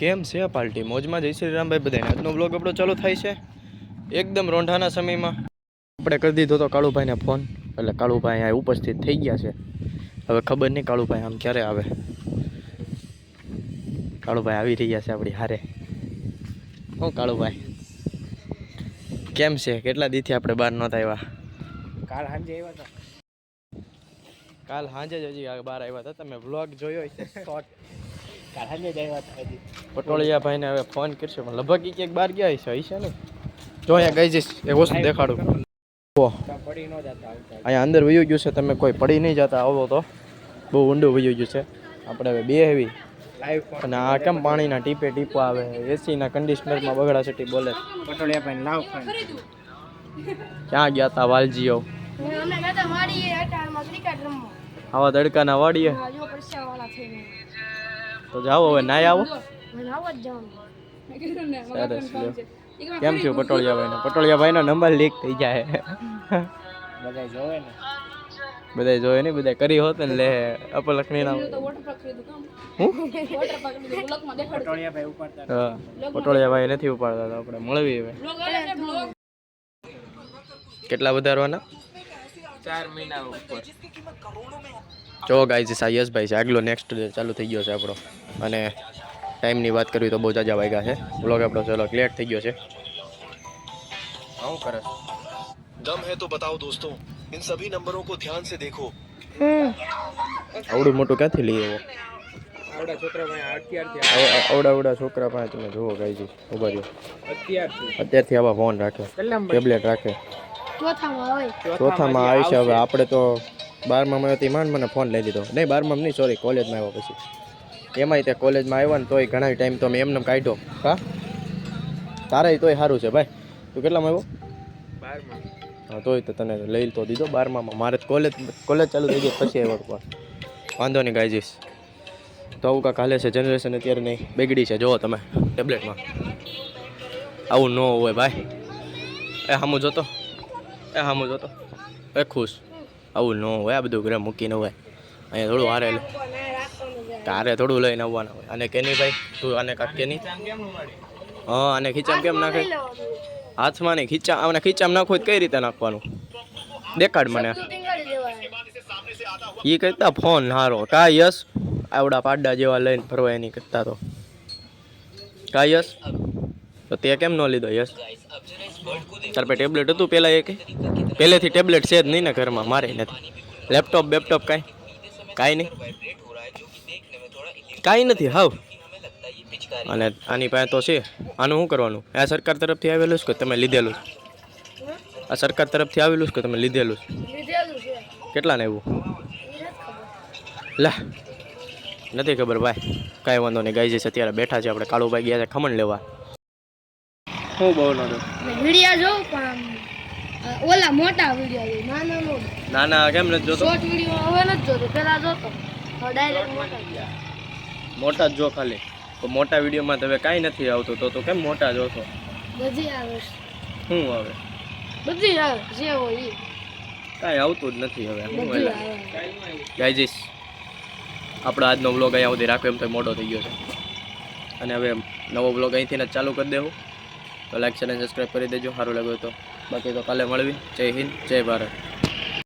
કેમ છે આ પાર્ટી? મોજમાં જય શ્રી રામભાઈ બધાને. આજનો બ્લોગ આપણો ચાલુ થાય છે એકદમ રોંઢાના સમયમાં. આપણે કરી દીધો તો કાળુભાઈને ફોન એટલે કાળુભાઈ અહીંયા ઉપસ્થિત થઈ ગયા છે. હવે ખબર નહીં કાળુભાઈ આમ ક્યારે આવે. કાળુભાઈ આવી રહ્યા છે આપણી હારે. હું કાળુભાઈ. કેમ છે? કેટલા દીથી આપણે બહાર નહોતા આવ્યા? કાલ સાંજે આવ્યા હતા. કાલ સાંજે જ હજી બહાર આવ્યા હતા. તમે વ્લોગ જોયો છે શોર્ટ પટોળિયા ભાઈને હવે ફોન કરશે પણ લગભગ એક ક્યાંક બહાર ગયા હશે હશે ને? જો અહીંયા ગઈ જઈશ એક વસ્તુ દેખાડું. પડી ન જતા અહીંયા અંદર વયું ગયું છે તમે કોઈ પડી નહીં જતા આવો તો. બહુ ઊંડું વયું ગયું છે. આપણે હવે બે હેવી અને આ કેમ પાણીના ટીપે ટીપો આવે? એસીના કન્ડિશનરમાં બગડા છે બોલે. પટોળિયા ભાઈ લાવ ક્યાં ગયા તા વાલજીઓ? અમે નતા વાડીએ અટાણમાં ક્રિકેટ રમવા. આવા તડકાના વાડીએ? તો જાઓ હવે નાય આવો. સરસ કેમ છો. પટોળિયા ભાઈ પટોળિયા ભાઈનો નંબર લીક થઈ જાય. બધા જોવે ને. બધા જોયે નહીં બધા કરી હોત ને લે અપલખણી ના પટોળિયા ભાઈ ઉપાડતા હા પટોળિયા ભાઈ નથી ઉપાડતા તો આપણે મળવી હવે. કેટલા વધારવાના? ચાર મહિના ઉપર. જો છે યશભાઈ છે આગલો નેક્સ્ટ ડે ચાલુ થઈ ગયો છે આપણો. અને ટાઈમની વાત કરવી તો બહુ જાજા વાગ્યા છે બ્લોગ આપણો ચલો ક્લિયર થઈ ગયો છે શું કરે दम है तो बताओ दोस्तों इन सभी नंबरों को ध्यान से देखो આવડું મોટું ક્યાંથી લઈ આવ્યો આવડા છોકરા ભાઈ અત્યારથી આવ- આવડા આવડા છોકરા પાસે તમે જુઓ ગાઈજી ઉભા રહ્યો અત્યારથી અત્યારથી આવા ફોન રાખે કેટલા ટેબ્લેટ રાખે ચોથામાં હોય ચોથામાં આવી છે હવે આપણે તો બારમાં આવ્યો માંડ મને ફોન લઈ લીધો નહીં બારમાં નહીં સોરી કોલેજમાં આવ્યો પછી એમાંય તે કોલેજમાં આવ્યા ને તોય ઘણા ટાઈમ તો મેં એમને કાઢ્યો. હા? તારે તોય સારું છે ભાઈ. તું કેટલામાં આવ્યો? બારમાં. હા તોય તો તને લઈ તો દીધો બારમામાં. મારે કોલેજ કોલેજ ચાલુ થઈ ગઈ પછી આવ્યો પણ વાંધો નહીં ગાઈ તો આવું કાંક હાલે છે જનરેશન અત્યારે નહીં. બગડી છે જુઓ તમે ટેબ્લેટમાં આવું ન હોય ભાઈ. એ હામું જોતો. એ હામું જોતો. એ ખુશ. આવું ન હોય આ બધું ઘરે મૂકીને હોય. અહીંયા થોડું હારે લે. તારે થોડું લઈને આવવાના હોય. અને કેની ભાઈ તું આને કાક કેની? હા અને ખીચામ કેમ નાખે? હાથમાં નહીં ખીચા આને ખીચામ નાખો કઈ રીતે નાખવાનું? દેખાડ મને. એ કરતા ફોન હારો. કા યસ આવડા પાડા જેવા લઈને ફરવા એની કરતા તો. કા યસ તો તે કેમ ન લીધો યસ તાર પાસે ટેબ્લેટ હતું પહેલાં એક? પહેલેથી ટેબ્લેટ છે જ નહીં ને ઘરમાં મારે નથી. લેપટોપ બેપટોપ કાંઈ? કાંઈ નહીં. કાંઈ નથી હાવ. અને આની પાસે તો છે. આનું શું કરવાનું? આ સરકાર તરફથી આવેલું છે કે તમે લીધેલું છે? આ સરકાર તરફથી આવેલું છે કે તમે લીધેલું છે? કેટલા ને એવું લા નથી ખબર ભાઈ. કાંઈ વાંધો નહીં ગાઈ જશે અત્યારે બેઠા છે આપણે કાળુભાઈ ગયા છે ખમણ લેવા. હું બહુ નો વિડિયા જોઉં પણ ઓલા મોટા વિડિયો નાના નો ના ના કેમ નથી જોતો? શોર્ટ વિડિયો હવે નથી જોતો પેલા જોતો. ડાયરેક્ટ મોટા. મોટા જ જો ખાલી. તો મોટા વિડીયોમાં તમે કાંઈ નથી આવતું. તો તો કેમ મોટા જોશો બધી આવે. શું આવે? બધી આવે જે હોય કાંઈ આવતું જ નથી હવે હું આવે. જઈશ આપણો આજનો વ્લોગ અહીંયા સુધી રાખો એમ તો મોટો થઈ ગયો છે. અને હવે નવો બ્લોગ અહીંથી જ ચાલુ કરી દેવું. તો લાઈક અને સબસ્ક્રાઈબ કરી દેજો. સારું લાગ્યું તો. બાકી તો કાલે મળવી. જય હિન્દ જય ભારત.